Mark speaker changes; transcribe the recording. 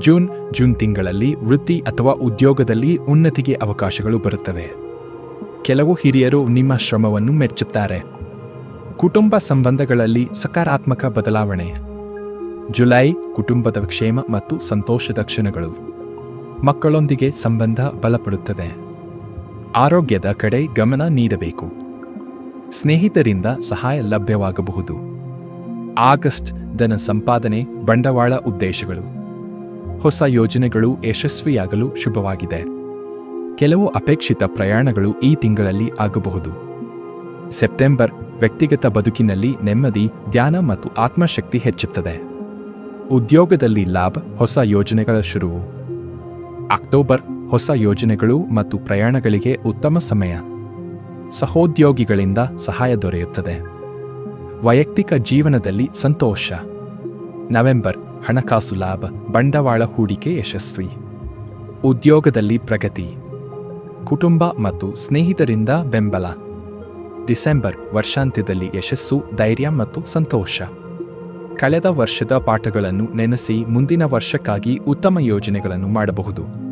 Speaker 1: June June ತಿಂಗಳಲ್ಲಿ ವೃತ್ತಿ ಅಥವಾ ಉದ್ಯೋಗದಲ್ಲಿ ಉನ್ನತಿಗೆ ಅವಕಾಶಗಳು ಬರುತ್ತವೆ. ಕೆಲವು ಹಿರಿಯರು ನಿಮ್ಮ ಶ್ರಮವನ್ನು ಮೆಚ್ಚುತ್ತಾರೆ. ಕುಟುಂಬ ಸಂಬಂಧಗಳಲ್ಲಿ ಸಕಾರಾತ್ಮಕ ಬದಲಾವಣೆ. ಜುಲೈ, ಕುಟುಂಬದ ಕ್ಷೇಮ ಮತ್ತು ಸಂತೋಷದ ಕ್ಷಣಗಳು. ಮಕ್ಕಳೊಂದಿಗೆ ಸಂಬಂಧ ಬಲಪಡುತ್ತದೆ. ಆರೋಗ್ಯದ ಕಡೆ ಗಮನ ನೀಡಬೇಕು. ಸ್ನೇಹಿತರಿಂದ ಸಹಾಯ ಲಭ್ಯವಾಗಬಹುದು. ಆಗಸ್ಟ್, ಧನ ಸಂಪಾದನೆ ಬಂಡವಾಳ ಉದ್ದೇಶಗಳು. ಹೊಸ ಯೋಜನೆಗಳು ಯಶಸ್ವಿಯಾಗಲು ಶುಭವಾಗಿದೆ. ಕೆಲವು ಅಪೇಕ್ಷಿತ ಪ್ರಯಾಣಗಳು ಈ ತಿಂಗಳಲ್ಲಿ ಆಗಬಹುದು. ಸೆಪ್ಟೆಂಬರ್ ವ್ಯಕ್ತಿಗತ ಬದುಕಿನಲ್ಲಿ ನೆಮ್ಮದಿ, ಧ್ಯಾನ ಮತ್ತು ಆತ್ಮಶಕ್ತಿ ಹೆಚ್ಚುತ್ತದೆ. ಉದ್ಯೋಗದಲ್ಲಿ ಲಾಭ, ಹೊಸ ಯೋಜನೆಗಳ ಶುರುವು ಅಕ್ಟೋಬರ್ ಹೊಸ ಯೋಜನೆಗಳು ಮತ್ತು ಪ್ರಯಾಣಗಳಿಗೆ ಉತ್ತಮ ಸಮಯ. ಸಹೋದ್ಯೋಗಿಗಳಿಂದ ಸಹಾಯ ದೊರೆಯುತ್ತದೆ. ವೈಯಕ್ತಿಕ ಜೀವನದಲ್ಲಿ ಸಂತೋಷ. ನವೆಂಬರ್, ಹಣಕಾಸು ಲಾಭ, ಬಂಡವಾಳ ಹೂಡಿಕೆ ಯಶಸ್ವಿ. ಉದ್ಯೋಗದಲ್ಲಿ ಪ್ರಗತಿ. ಕುಟುಂಬ ಮತ್ತು ಸ್ನೇಹಿತರಿಂದ ಬೆಂಬಲ. ಡಿಸೆಂಬರ್, ವರ್ಷಾಂತ್ಯದಲ್ಲಿ ಯಶಸ್ಸು, ಧೈರ್ಯ ಮತ್ತು ಸಂತೋಷ. ಕಳೆದ ವರ್ಷದ ಪಾಠಗಳನ್ನು ನೆನೆಸಿ ಮುಂದಿನ ವರ್ಷಕ್ಕಾಗಿ ಉತ್ತಮ ಯೋಜನೆಗಳನ್ನು ಮಾಡಬಹುದು.